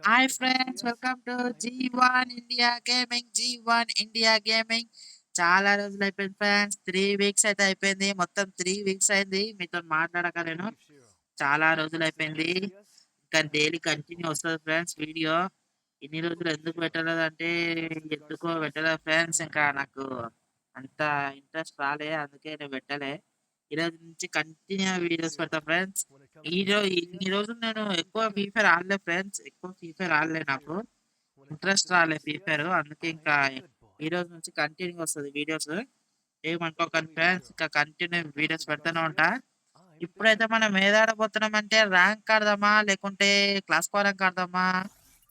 Hi friends welcome to G one India gaming G one India gaming చాలా రోజులు అయిపోయింది friends three weeks అయితే అయిపోయింది. మొత్తం త్రీ వీక్స్ అయింది. మీతో మాట్లాడక నేను చాలా రోజులు అయిపోయింది ఇంకా డైలీ కంటిన్యూ వస్తుంది ఫ్రెండ్స్ వీడియో ఇన్ని రోజులు ఎందుకు పెట్టలేదు అంటే ఎందుకో పెట్టలేదు ఫ్రెండ్స్ ఇంకా నాకు అంత ఇంట్రెస్ట్ రాలే అందుకే నేను పెట్టలే. ఈ రోజు నుంచి కంటిన్యూ వీడియోస్ పెడతా ఫ్రెండ్స్ ఈ రోజు ఇన్ని రోజులు నేను ఎక్కువ ఫ్రీ ఫైర్ ఆడలే ఫ్రెండ్స్ ఎక్కువ ఫ్రీ ఫైర్ ఆడలే నాకు. ఇంట్రెస్ట్ రాలే ఫ్రీ ఫైర్ అందుకే ఇంకా ఈ రోజు నుంచి కంటిన్యూ వస్తుంది వీడియోస్ ఏమనుకోకండి ఫ్రెండ్స్ ఇంకా కంటిన్యూ వీడియోస్ పెడతానే ఉంటా. ఇప్పుడైతే మనం ఏదాడబోతున్నాం అంటే ర్యాంక్ ఆడదామా లేకుంటే క్లాస్ ర్యాంక్ ఆడదామా?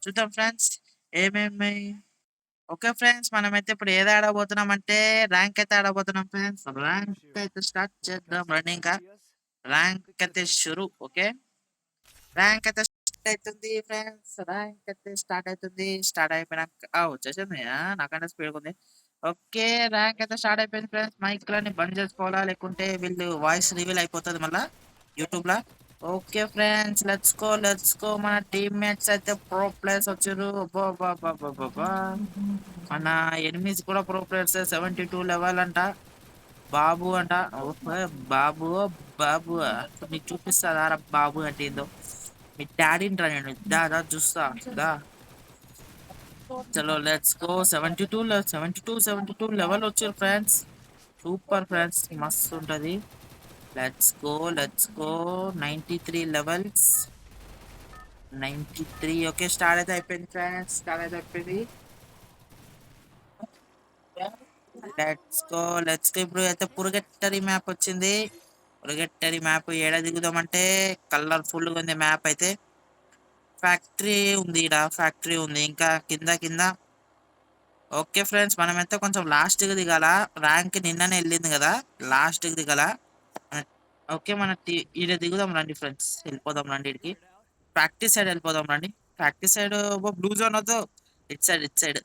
చూద్దాం ఫ్రెండ్స్ ఏమేమి ఓకే ఫ్రెండ్స్ మనమైతే ఇప్పుడు ఏది ఆడబోతున్నాం అంటే ర్యాంక్ అయితే ఆడబోతున్నాం ఫ్రెండ్స్. ర్యాంక్ అయితే స్టార్ట్ చేద్దాం రన్నింగ్గా ర్యాంక్ అయితే షురు ఓకే? ర్యాంక్ అయితే స్టార్ట్ అవుతుంది ఫ్రెండ్స్ ర్యాంక్ అయితే స్టార్ట్ అవుతుంది. స్టార్ట్ అయిపోయినాక వచ్చేసింది. నాకంటే స్పీడ్ ఉంది. ఓకే ర్యాంక్ అయితే స్టార్ట్ అయిపోయింది ఫ్రెండ్స్. మైక్ లని బంద్ చేసుకోవాలా? లేకుంటే వీళ్ళు వాయిస్ రివీల్ అయిపోతుంది మళ్ళా? YouTube law okay friends let's go let's go మన టీమ్మేట్స్ అయితే ప్రో ప్లేయర్స్ వచ్చారు. అబ్బా, అబ్బా, అబ్బా, మన ఎనిమిస్ కూడా pro players seventy two level అంట. బాబు అంట. ఓహో, బాబు బాబు. మీకు చూపిస్తారా రా బాబు అంటే ఏందో? మీ డాడీని రా నేను. దా దా చూస్తా. దా. చలో let's go seventy two seventy two seventy two level వచ్చారు ఫ్రెండ్స్ సూపర్ ఫ్రెండ్స్ మస్తు ఉంటుంది. Let's go let's go ninety three levels ninety three okay start అయితే అయిపోయింది ఫ్రెండ్స్ స్టార్ట్ అయితే అయిపోయింది లెట్స్ గో లెట్స్ గో ఇప్పుడు అయితే పురుగెట్టరి మ్యాప్ వచ్చింది. పురుగెట్టరి మ్యాప్ ఏడ దిగుదామంటే కలర్ఫుల్గా ఉంది మ్యాప్ అయితే. ఫ్యాక్టరీ ఉంది ఇక్కడ ఫ్యాక్టరీ ఉంది. ఇంకా కింద కింద. ఓకే ఫ్రెండ్స్ మనం అయితే కొంచెం లాస్ట్కి దిగాల? ర్యాంక్ నిన్ననే వెళ్ళింది కదా. లాస్ట్కి దిగాల? ఓకే మన ఈడ దిగుదాం రండి ఫ్రెండ్స్. వెళ్ళిపోదాం రండి ఇడికి. ప్రాక్టీస్ సైడ్ వెళ్ళిపోదాం రండి. ప్రాక్టీస్ సైడ్ బ్లూ జోన్ వద్దు. ఇట్ సైడ్ ఇట్ సైడ్.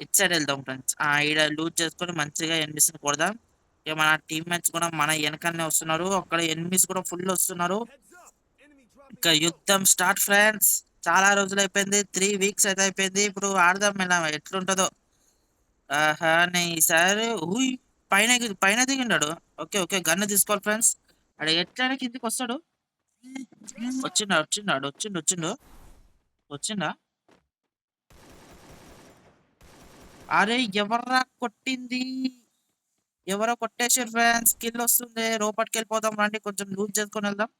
ఇట్ సైడ్ వెళ్దాం ఫ్రెండ్స్. ఆ ఈడ లూజ్ చేసుకొని మంచిగా ఎనిమిస్ కొడదాం. ఇక మన టీమ్ మేట్స్ కూడా మన వెనకనే వస్తున్నారు. అక్కడ ఎనిమిస్ కూడా ఫుల్ వస్తున్నారు. ఇంకా యుద్ధం స్టార్ట్ ఫ్రెండ్స్. చాలా రోజులు అయిపోయింది. త్రీ వీక్స్ అయితే అయిపోయింది. ఇప్పుడు ఆడదాం ఎలా ఎట్లుంటుందో. ఆహా నేను ఈసారి ఊయ్ పైన పైన దిగిండాడు ఓకే ఓకే గన్ను తీసుకోవాలి ఫ్రెండ్స్. అక్కడ ఎట్లయినా కిందికి వస్తాడు. వచ్చిండా వచ్చిండాడు వచ్చిండు వచ్చిండు. వచ్చిండా? అరే ఎవర్రా కొట్టింది? ఎవరో కొట్టేసారు ఫ్రెండ్స్. కిల్ వస్తుంది. లోపలికి వెళ్ళిపోదాం రండి. కొంచెం లూజ్ చేసుకొని వెళ్దాం.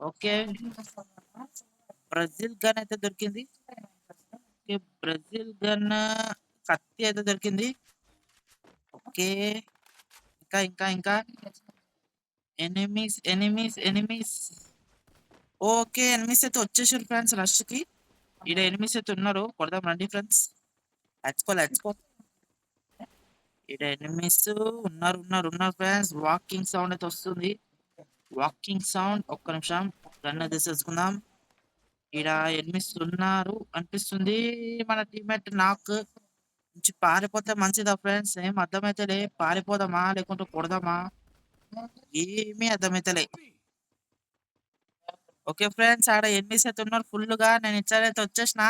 ఓకే. బ్రెజిల్ గన్ అయితే దొరికింది. బ్రెజిల్ గన్ కత్తి అయితే దొరికింది. ఓకే ఇంకా ఇంకా ఇంకా enemies enemies enemies okay enemies అయితే వచ్చేసారు ఫ్రెండ్స్ రష్కి ఈడ ఎనిమిస్ అయితే ఉన్నారు కొడదాం రండి friends let's go let's go ఈడ ఎనిమిస్ ఉన్నారు ఉన్నారు ఉన్నారు ఫ్రెండ్స్ వాకింగ్ సౌండ్ అయితే వస్తుంది వాకింగ్ సౌండ్ ఒక్క నిమిషం రన్ తీసేసుకుందాం ఈడ ఎనిమిస్ ఉన్నారు అనిపిస్తుంది మన టీమేట్ నాకు నుంచి పారిపోతే మంచిదా ఫ్రెండ్స్ ఏం అర్థమైతేలే పారిపోదామా లేకుంటే కొడదామా? ఏమీ అర్థమైతలే. ఓకే ఫ్రెండ్స్ ఆడ ఎన్ని అయితే ఉన్నారు? ఫుల్గా నేను ఇటు సైడ్ అయితే వచ్చేసిన.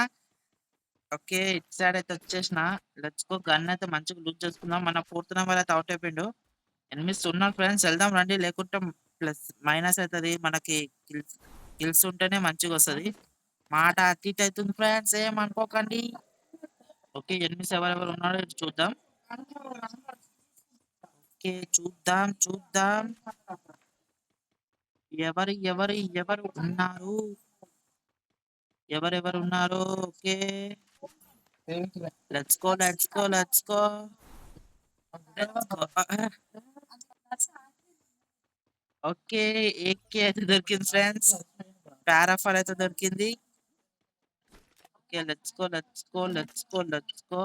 ఓకే ఇటు సైడ్ అయితే వచ్చేసిన. లచ్చుకో గన్ అయితే మంచిగా లూజ్ చేసుకుందాం. మన ఫోర్త్ నెంబర్ అయితే అవుట్ అయిపోయిండు. ఎనిమిస్ ఉన్నారు ఫ్రెండ్స్ వెళ్దాం రండి. లేకుంటే ప్లస్ మైనస్ అవుతుంది మనకి కిల్స్ కిల్స్ ఉంటేనే మంచిగా వస్తుంది. మాట అటు ఇటు అవుతుంది ఫ్రెండ్స్ ఏం అనుకోకండి. ఓకే ఎనిమిస్ ఎవరెవరు ఉన్నారో చూద్దాం. ఓకే చూద్దాం చూద్దాం. ఎవరు ఎవరు ఎవరు ఉన్నారు? ఎవరెవరు ఉన్నారు? Okay. Let's go let's go let's go okay AK అయితే దొరికింది ఫ్రెండ్స్ పారాఫర్ అయితే దొరికింది. Okay let's go let's go let's go let's go.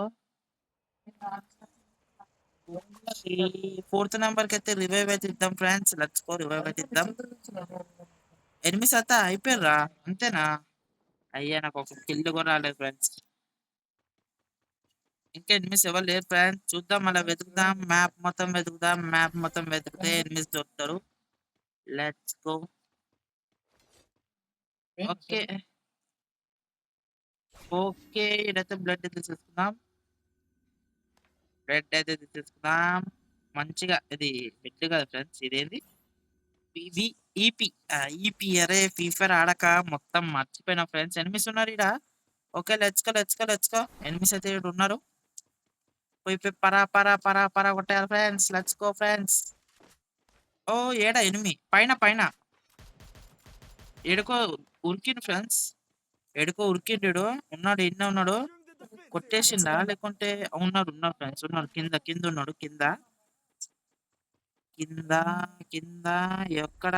Fourth నెంబర్కి అయితే రివైవ్ అయితే ఇద్దాం ఫ్రెండ్స్. లెట్స్ గో రివైవ్ అయితే ఇద్దాం. ఎనిమిస్ అయితే అయిపోయారా అంతేనా? అయ్యా నాకు ఒక కిల్ కూడా రాలేదు ఫ్రెండ్స్. ఇంకా ఎనిమిస్ ఎవరు లేరు ఫ్రెండ్స్. చూద్దాం మళ్ళీ వెతుకుదాం. మ్యాప్ మొత్తం వెతుకుదాం. మ్యాప్ మొత్తం వెతికితే ఎనిమిస్ దొరుకుతారు. Let's go. ఓకే. ఓకే ఇదైతే బ్లడ్ తీసేసుకుందాం బ్లడ్ అయితే తీసేసుకుందాం మంచిగా ఇది బెడ్ కదా ఫ్రెండ్స్ ఇదేంది? ఇది ఈపీ ఈపీ అరే ఫీఫర్ ఆడక మొత్తం మర్చిపోయిన ఫ్రెండ్స్ ఎనిమిస్ ఉన్నారు ఇడ ఓకే లెచ్చుకో లెచ్చుకో లెచ్చుకో ఎనిమిస్ అయితే ఇక్కడ ఉన్నారు. పోయి పోయి పరా పరా పరా పరా కొట్టారు ఫ్రెండ్స్ లెచ్చుకో ఫ్రెండ్స్ ఓ ఏడా ఎనిమి పైన పైన. ఏడుకో ఉరికిండు ఫ్రెండ్స్ ఎడుకో ఉరికిండు ఉన్నాడు ఇన్న ఉన్నాడు. కొట్టేసిండా? లేకుంటే ఉన్నాడు ఉన్నాడు ఫ్రెండ్స్ ఉన్నాడు. కింద కింద ఉన్నాడు కింద. కింద కింద ఎక్కడ?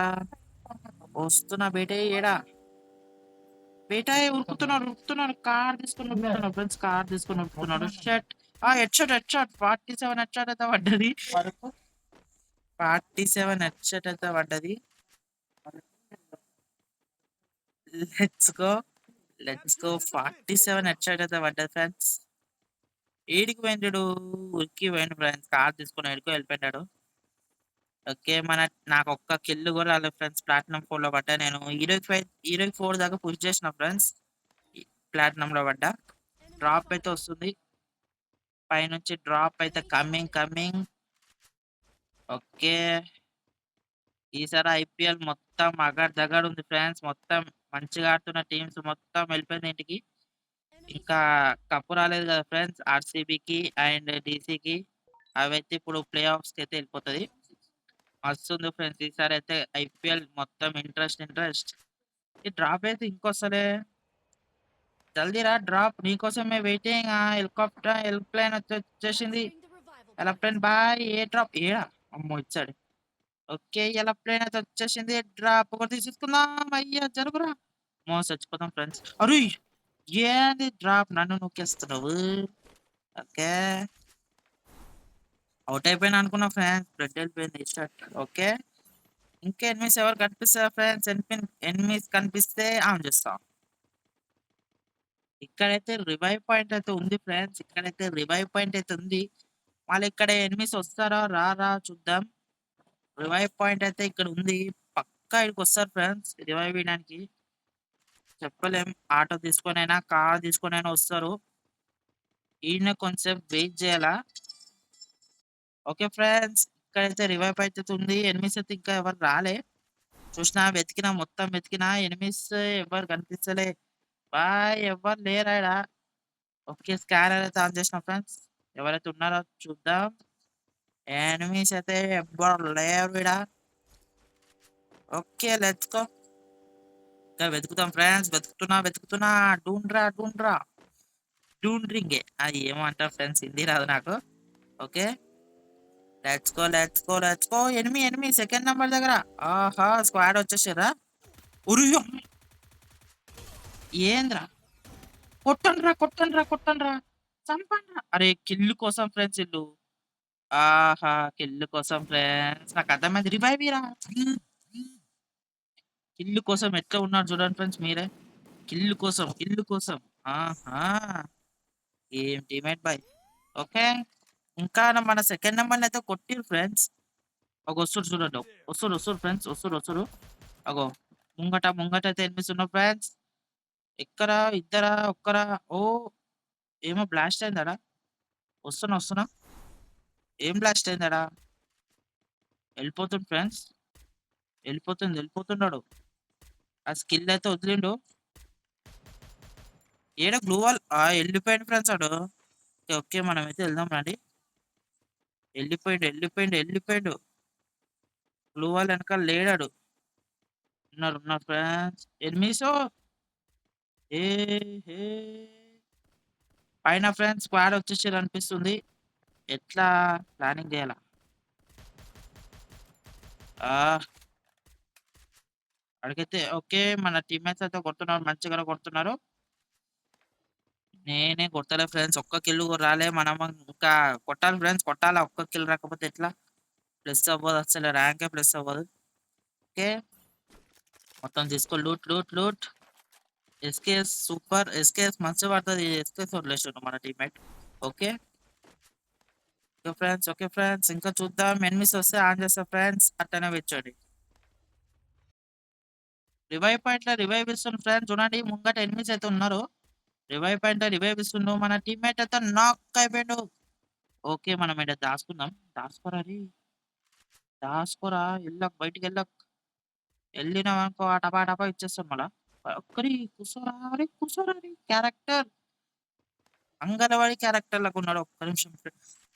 వస్తున్నా బేటే ఏడా బేటా ఉరుకుతున్నాడు ఉరుకుతున్నాడు. కార్ తీసుకొని ఉరుకుతున్నాడు ఫ్రెండ్స్ కార్ తీసుకొని ఉరుకుతున్నాడు. షర్ట్. ఆ head shot head shot. Forty seven head shot అయితే పడ్డది. ఫార్టీ సెవెన్ హెడ్ షాట్ అయితే పడ్డది. Let's go. Let's go forty seven head కదా అయితే పడ్డది ఫ్రెండ్స్. ఏడికి పోయినాడు ఉరికి పోయిండు ఫ్రెండ్స్. కార్ తీసుకుని ఏడుకో వెళ్ళిపోయాడు ఓకే మన నాకు ఒక్క కిల్లు కూడా రాలేదు ఫ్రెండ్స్. ప్లాటినం ఫోర్లో పడ్డా నేను. హీరోకి ఫైవ్ హీరోకి ఫోర్ దాకా పుష్ చేసిన ఫ్రెండ్స్. ప్లాటినంలో పడ్డా. డ్రాప్ అయితే వస్తుంది. పైనుంచి డ్రాప్ అయితే కమింగ్ కమింగ్ ఓకే. ఈసారి ఐపీఎల్ మొత్తం అగడ్ దగడ్ ఉంది ఫ్రెండ్స్. మొత్తం మంచిగా ఆడుతున్న టీమ్స్ మొత్తం వెళ్ళిపోయింది ఇంటికి. ఇంకా కప్పు రాలేదు కదా ఫ్రెండ్స్ ఆర్సీబీకి అండ్ డీసీకి. అవైతే ఇప్పుడు ప్లే ఆఫ్స్కి అయితే వెళ్ళిపోతుంది. ఉంది ఫ్రెండ్స్ ఈసారి అయితే ఐపీఎల్ మొత్తం ఇంట్రెస్ట్ ఇంట్రెస్ట్. ఈ డ్రాప్ అయితే ఇంకొస్తలే. జల్దీరా డ్రాప్ నీకోసమే వెయిటింగ్ హెలికాప్టర్ హెల్ప్లైన్ వచ్చేసింది. ఎలప్లైన్ బాయ్ ఏ డ్రాప్? ఏడా? అమ్మో ఇచ్చాడు ఓకే. ఎలప్లైన్ అయితే వచ్చేసింది? డ్రాప్ ఒకటి తీసుకుందాం. అయ్యా జరుగురా మో చచ్చిపోతాం ఫ్రెండ్స్. అరే ఏంది డ్రాప్? నన్ను నొక్కేస్తున్నావు? ఓకే. అవుట్ అయిపోయినా అనుకున్నా ఫ్రెండ్స్. బ్లడ్ వెళ్ళిపోయింది. స్టార్ట్. ఓకే. ఇంకా ఎనిమిస్ ఎవరు కనిపిస్తారా ఫ్రెండ్స్? ఎనిమిస్ కనిపిస్తే ఆన్ చేస్తాం. ఇక్కడైతే రివైవ్ పాయింట్ అయితే ఉంది ఫ్రెండ్స్. ఇక్కడైతే రివైవ్ పాయింట్ అయితే ఉంది. మళ్ళీ ఇక్కడ ఎనిమిస్ వస్తారా? రారా? చూద్దాం. రివైవ్ పాయింట్ అయితే ఇక్కడ ఉంది. పక్కా ఇక్కడికి వస్తారు ఫ్రెండ్స్. రివైవ్ చేయడానికి చెప్పలేం. ఆటో తీసుకొని అయినా కార్ తీసుకొని అయినా వస్తారు. ఈయన కొంచెం వెయిట్ చేయాలా? Okay friends. ఇక్కడైతే రివైవ్ అయితే ఉంది. ఎనిమిస్ అయితే ఇంకా ఎవరు రాలే. చూసినా వెతికినా మొత్తం వెతికినా ఎనిమిస్ ఎవరు కనిపించలే బాయ్ ఎవరు లేరాడా? ఓకే స్కానర్ అయితే ఆన్ చేసిన ఫ్రెండ్స్. ఎవరైతే ఉన్నారో చూద్దాం. ఎనిమిస్ అయితే ఎవ్వరు లేరు ఈడ ఓకే లెట్స్ ఇంకా వెతుకుతాం ఫ్రెండ్స్ వెతుకుతున్నా వెతుకుతున్నా డూండ్రా డూండ్రా డూండ్రింగే అది ఏమంటారు ఫ్రెండ్స్ హిందీ రాదు నాకు. ఓకే లెచ్చుకో లెచ్చుకో లెచ్చుకో ఎనిమి ఎనిమి సెకండ్ నెంబర్ దగ్గర. ఆహా స్క్వాడ్ వచ్చేసారా? ఉరియో ఏంద్రా? కొట్టండ్రా కొట్టండ్రా కొట్టండ్రా. చంపండ్రా. అరే కిల్లు కోసం ఫ్రెండ్స్ ఇల్లు. ఆహా కిల్లు కోసం ఫ్రెండ్స్ నాకు అర్థమైంది రివైవ్ రా కిల్లు కోసం ఎట్లా ఉన్నారు చూడండి ఫ్రెండ్స్ మీరే కిల్లు కోసం కిల్లు కోసం ఆహా ఏం టీమేట్ బాయ్ ఓకే ఇంకా మన సెకండ్ నెంబర్ అయితే కొట్టిరు ఫ్రెండ్స్ ఒక వస్తుడు చూడండి వస్తుడు వస్తుడు ఫ్రెండ్స్ వస్తురు వస్తురు అగో ముంగట ముంగట అయితే ఎనిమిస్తున్నా ఫ్రెండ్స్ ఎక్కరా ఇద్దరా ఒక్కరా ఓ ఏమో బ్లాస్ట్ అయిందాడా వస్తున్నా వస్తున్నా ఏం బ్లాస్ట్ అయిందడా? వెళ్ళిపోతుంది ఫ్రెండ్స్ వెళ్ళిపోతుంది వెళ్ళిపోతున్నాడు. ఆ స్కిల్ అయితే వదిలిండు. ఏడ గ్లూ వాల్ ఆ వెళ్ళిపోయాడు ఫ్రెండ్స్ ఆడు ఓకే, ఓకే మనం అయితే వెళ్దాం రండి. వెళ్ళిపోయాడు వెళ్ళిపోయాడు వెళ్ళిపోయాడు. గ్లూ వాల్ వెనకాల లేడాడు. ఉన్నారు ఉన్నారు ఫ్రెండ్స్ ఎనిమిసో ఏ పైన ఫ్రెండ్స్ స్క్వాడ్ వచ్చేసారు అనిపిస్తుంది ఎట్లా ప్లానింగ్ చేయాలా? ఆ. అడిగితే ఓకే మన టీమ్మేట్స్ అయితే కొడుతున్నారు మంచిగా కొడుతున్నారు. నేనే కొట్టలే ఫ్రెండ్స్ ఒక్క కిల్ రాలే మనం ఇంకా కొట్టాలి ఫ్రెండ్స్ కొట్టాలి? ఒక్క కిల్ రాకపోతే ఎట్లా? ప్లస్ అవ్వదు అసలు ర్యాంకే ప్లస్ అవ్వదు. ఓకే. మొత్తం తీసుకో loot loot loot SKS super SKS మంచిగా పడుతుంది ఎస్కేఎస్ వదిలేసాడు మన teammate okay. Okay friends okay friends. ఇంకా చూద్దాం. ఎనిమిస్ వస్తే ఆన్ చేస్తా ఫ్రెండ్స్. అట్టనే వచ్చాడు రివైవ్ పాయింట్లో రివైవ్ ఇస్తుంది ఫ్రెండ్స్. చూడండి ముంగట ఎనిమిస్ అయితే ఉన్నారు. రివైవ్ పాయింట్ రివైవ్ ఇస్తుండు మన టీమ్మేట్ అయితే నాక్ అయిపోయాడు. ఓకే మనం ఇక్కడ దాచుకుందాం. దాచుకోరా రే. దాచుకోరా. వెళ్ళక బయటికి వెళ్ళక. వెళ్ళినాం అనుకో ఆ టపా టపా ఇచ్చేస్తాం మళ్ళా. ఒక్కరి కూర్చోరా రే కూర్చోరా రే. క్యారెక్టర్ అంగన్వాడి క్యారెక్టర్ లాగా ఉన్నాడు. ఒక్క నిమిషం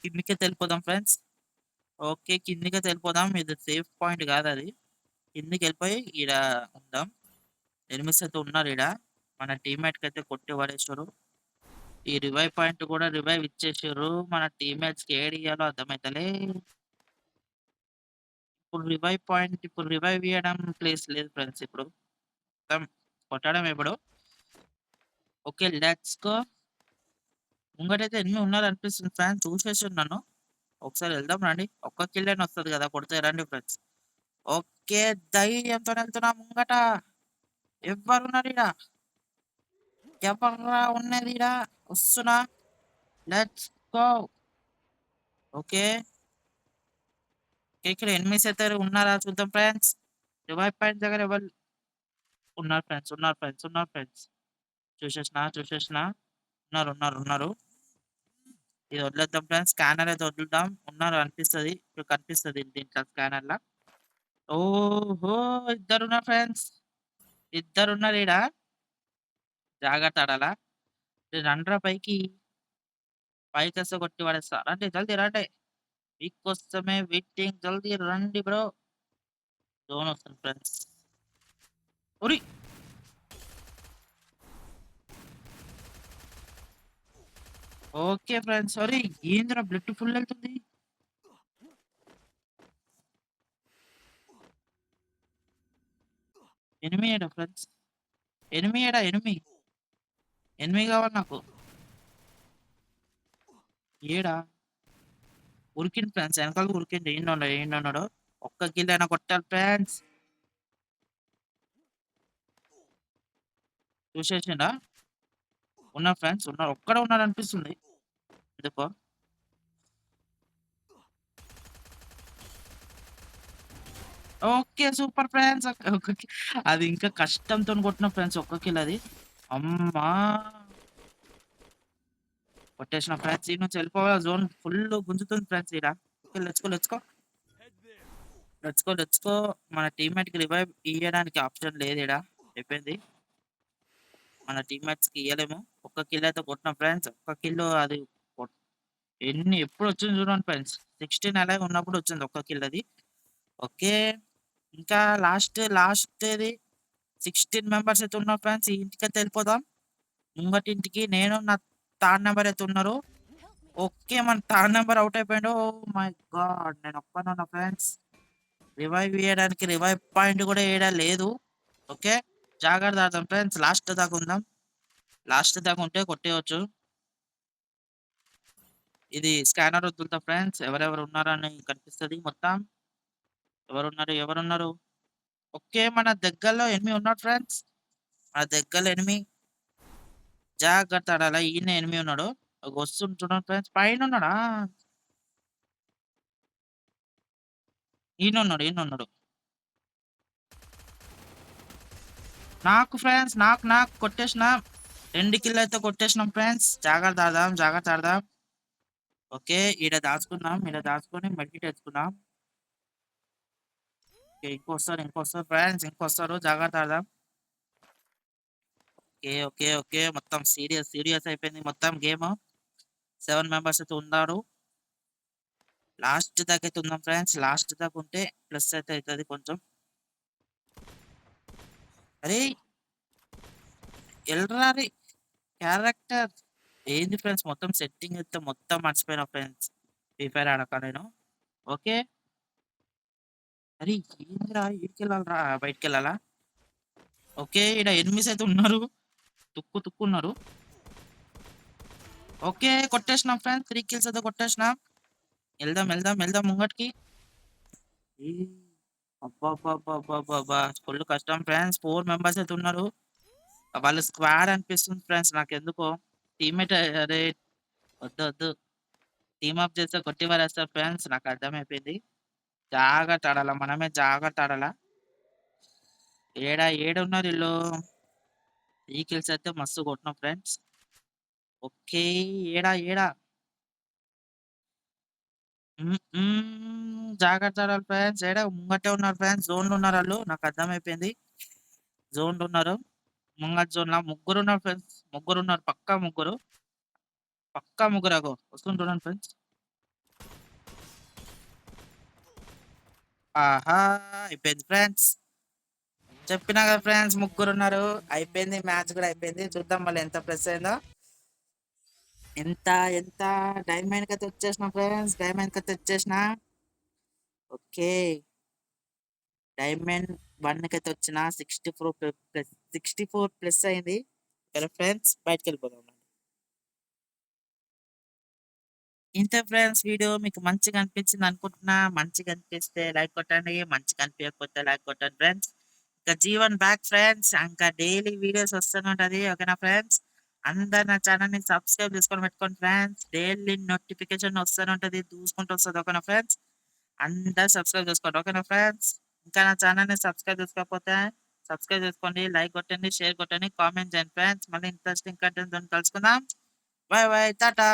కిందికే తెలిపోదాం ఫ్రెండ్స్ ఓకే కిందికే తెలిపోదాం ఇది సేఫ్ పాయింట్ కాదు అది. కిందికి వెళ్ళిపోయి ఈడ ఉందాం. ఎనిమిస్ అయితే ఉన్నారు ఈడ. మన టీమ్మేట్కి అయితే కొట్టి పడేసారు ఈ రివైవ్ పాయింట్ కూడా రివైవ్ ఇచ్చేసారు మన టీమ్మేట్స్కి ఏడు ఇయ్యాలో అర్థమైతలే. ఇప్పుడు రివైవ్ పాయింట్ ఇప్పుడు రివైవ్ ఇవ్వడం ప్లేస్ లేదు ఫ్రెండ్స్ ఇప్పుడు కొట్టడం ఇప్పుడు ఓకే లెట్స్ గో ముంగటైతే ఎన్ని ఉన్నారు అనిపిస్తుంది ఫ్రెండ్స్ చూసేసి నన్ను ఒకసారి వెళ్దాం రండి. ఒక్క కిల్లెన్ వస్తుంది కదా కొడితే రండి ఫ్రెండ్స్. ఓకే ధైర్యంతో వెళ్తున్నా ముంగట. ఎవ్వరున్నారు ఇడా ఎవర్రా ఉన్నది ఇడా వస్తున్నా. Let's go. ఓకే. ఇక్కడ ఎనిమిస్ అయితే ఉన్నారా చూద్దాం ఫ్రెండ్స్. రివైవ్ పాయింట్ దగ్గర ఎవరు ఉన్నారు ఫ్రెండ్స్? ఉన్నారు ఫ్రెండ్స్ ఉన్నారు ఫ్రెండ్స్. చూసేసిన చూసేసిన. ఉన్నారు ఉన్నారు ఉన్నారు. ఇది వదిలేద్దాం ఫ్రెండ్స్ స్కానర్ అయితే వదులుదాం. ఉన్నారు అనిపిస్తుంది. ఇప్పుడు కనిపిస్తుంది దీంట్లో స్కానర్ లా ఓహో ఇద్దరు ఉన్నారు ఫ్రెండ్స్. ఇద్దరు ఉన్నారు ఈడ. జాగ్రత్త ఆడాలా? రండ్రా పైకి. పైకి వస్తే కొట్టి పడేస్తా. రండి జల్దీ రండి. మీకోసమే వెయిటింగ్. జల్దీ రండి బ్రో. జోన్ వస్తుంది ఫ్రెండ్స్. ఒరి ఓకే ఫ్రెండ్స్ సారీ ఏంద్రా బ్లడ్ ఫుల్ వెళ్తుంది? ఎనిమి ఏడా ఫ్రెండ్స్? ఎనిమి ఏడా ఎనిమి? ఎనిమి కావాలి నాకు. ఏడా? ఉరికింది ఫ్రెండ్స్ వెనకాల ఉరికింది ఏంటన్నాడు ఏంటన్నాడు ఒక్క కిల్ అయినా కొట్టాలి ఫ్రెండ్స్. చూసేసిండా? ఉన్నారు ఫ్రెండ్స్ ఉన్నారు ఒక్కడ ఉన్నారు అనిపిస్తుంది. ఎందుకో? Okay super friends. అది ఇంకా కష్టంతో కొట్టిన ఫ్రెండ్స్ ఒక్క కిల్ అది. అమ్మా! కొట్టేసిన ఫ్రెండ్స్ ఈ నుంచి వెళ్ళిపోవాలి జోన్ ఫుల్ గుంజుతుంది ఫ్రెండ్స్ ఈడ. లెచ్చుకో లెచ్చుకో లెచ్చుకో లెచ్చుకో మన టీమ్మేట్కి రివైవ్ ఇవ్వడానికి ఆప్షన్ లేదు ఈడ. అయిపోయింది. మన టీమ్మేట్స్కి ఇవ్వలేము ఒక్క కిల్ అయితే కొట్టిన ఫ్రెండ్స్ ఒక్క కిల్ అది ఎన్ని ఎప్పుడు వచ్చింది చూడండి ఫ్రెండ్స్ సిక్స్టీన్ అలాగే ఉన్నప్పుడు వచ్చింది ఒక్క కిల్ అది. ఓకే. ఇంకా లాస్ట్ లాస్ట్ ఇది సిక్స్టీన్ మెంబర్స్ అయితే ఉన్నారు ఫ్రెండ్స్ ఈ ఇంటికి అయితే వెళ్ళిపోదాం. ముంగటి ఇంటికి నేను నా థర్డ్ నెంబర్ అయితే ఉన్నారు. ఓకే మన థర్డ్ నెంబర్ అవుట్ అయిపోయాడు. మై oh గాడ్ నేను ఒక్కనున్నా ఫ్రెండ్స్ రివైవ్ చేయడానికి రివైవ్ పాయింట్ కూడా వేయడం లేదు. ఓకే. జాగ్రత్త ఆడదాం ఫ్రెండ్స్. లాస్ట్ దాకా ఉందాం. లాస్ట్ దాకా ఉంటే కొట్టేయచ్చు. ఇది స్కానర్ వద్దుతా ఫ్రెండ్స్. ఎవరెవరు ఉన్నారని కనిపిస్తుంది మొత్తం. ఎవరున్నారు? ఎవరున్నారు? ఓకే మన దగ్గరలో ఎనిమి ఉన్నాడు ఫ్రెండ్స్. మన దగ్గరలో ఎనిమి. జాగ్రత్త ఆడాలా? ఈయన ఎనిమి ఉన్నాడు. ఒక వస్తుంటున్నాడు ఫ్రెండ్స్. పైన ఉన్నాడా? ఈయన ఉన్నాడు ఈయన ఉన్నాడు. నాకు ఫ్రెండ్స్ నాకు నాకు కొట్టేసిన రెండు కిల్ అయితే కొట్టేసినాం ఫ్రెండ్స్ జాగ్రత్త ఆడదాం జాగ్రత్త ఆడదాం. ఓకే ఈడ దాచుకున్నాం ఈడ దాచుకొని మెడికి ఎత్తుకుందాం. ఓకే ఇంకొస్తారు ఇంకొస్తారు ఫ్రెండ్స్ ఇంకొస్తారు జాగ్రత్త ఆడదాం. ఓకే ఓకే ఓకే మొత్తం సీరియస్ సీరియస్ అయిపోయింది మొత్తం గేమ్ సెవెన్ మెంబర్స్ అయితే ఉన్నారు. లాస్ట్ దాకా అయితే ఉందాం ఫ్రెండ్స్ లాస్ట్ దాకా ఉంటే ప్లస్ అయితే అవుతుంది కొంచెం. అరే ఎల్రా రే క్యారెక్టర్ ఏంది ఫ్రెండ్స్? మొత్తం సెట్టింగ్ అయితే మొత్తం మర్చిపోయిన ఫ్రెండ్స్. ఫ్రీ ఫైర్ ఆడక నేను. ఓకే? అరే ఏందిరా? ఇడికి వెళ్ళాలరా బయటికి వెళ్ళాలా ఓకే ఇక్కడ ఎనిమిస్ అయితే ఉన్నారు. తుక్కు తుక్కు ఉన్నారు. ఓకే కొట్టేసినాం ఫ్రెండ్స్. త్రీ కిల్స్ అయితే కొట్టేసినాం. వెళ్దాం వెళ్దాం వెళ్దాం ముంగటికి. అబ్బాబ్బాబ్బాబ్బా ఫుల్ కష్టం ఫ్రెండ్స్ ఫోర్ మెంబర్స్ అయితే ఉన్నారు వాళ్ళు స్క్వాడ్ అనిపిస్తుంది ఫ్రెండ్స్ నాకు ఎందుకో టీమేట్ అరే వద్దు వద్దు టీమ్ అప్ చేస్తే కొట్టి వారేస్తారు ఫ్రెండ్స్ నాకు అర్థమైపోయింది జాగ్రత్త ఆడాలా మనమే జాగ్రత్త ఆడాలా ఏడా ఏడున్నారు వీళ్ళు ఈ కిల్స్ అయితే మస్తు కొట్టినాం ఫ్రెండ్స్ ఓకే. ఏడా? ఏడా? హ్మ్. హ్మ్. జాగ్రత్త పడాలి ఫ్రెండ్స్. ఏడ ముంగటే ఉన్నారు ఫ్రెండ్స్. జోన్‌లో ఉన్నారాళ్ళు. నాకర్థమైపోయింది. జోన్‌లో ఉన్నారు. ముంగట జోన్‌ల ముగ్గురున్నారు ఫ్రెండ్స్. ముగ్గురున్నారు. పక్కా ముగ్గురు. పక్కా ముగ్గురు అగో వస్తుంది చూడండి ఫ్రెండ్స్. ఆహా! అయిపోయింది ఫ్రెండ్స్. చెప్పినా కదా ఫ్రెండ్స్ ముగ్గురున్నారు. అయిపోయింది మ్యాచ్ కూడా అయిపోయింది. చూద్దాం మళ్ళీ ఎంత ప్లస్ అయిందో. ఎంత ఎంత డైమండ్‌కైతే వచ్చేసిన ఫ్రెండ్స్. డైమండ్ కైతే వచ్చేసినా. ఓకే. డైమండ్ 1కైతే వచ్చిన సిక్స్టీ ఫోర్ ప్లస్ 64 ప్లస్ అయింది. సరే ఫ్రెండ్స్ బయటికెళ్ళిపోదాం. ఇంత ఫ్రెండ్స్ వీడియో మీకు మంచిగా అనిపించింది అనుకుంటున్నా. మంచిగా అనిపిస్తే లైక్ కొట్టండి. మంచిగా అనిపించకపోతే లైక్ కొట్టండి ఫ్రెండ్స్. ఇంకా జీవన్ బ్యాక్ ఫ్రెండ్స్. ఇంకా డైలీ వీడియోస్ వస్తూనే ఉంటుంది ఓకేనా ఫ్రెండ్స్. అందరు నా ఛానెల్‌ని సబ్స్క్రైబ్ చేసుకొని పెట్టుకోండి ఫ్రెండ్స్. డైలీ నోటిఫికేషన్ వస్తూనే ఉంటది. దూసుకుంటూ వస్తది. ఓకేనా ఫ్రెండ్స్. అందరూ సబ్స్క్రైబ్ చేసుకోండి. ఓకేనా ఫ్రెండ్స్. ఇంకా నా ఛానెల్‌ని సబ్స్క్రైబ్ చేసుకోకపోతే సబ్స్క్రైబ్ చేసుకోండి. లైక్ కొట్టండి. షేర్ కొట్టండి. కామెంట్ చేయండి ఫ్రెండ్స్. మళ్ళీ ఇంట్రెస్టింగ్ కంటెంట్‌తోని కలుసుకుందాం. Bye bye. టాటా.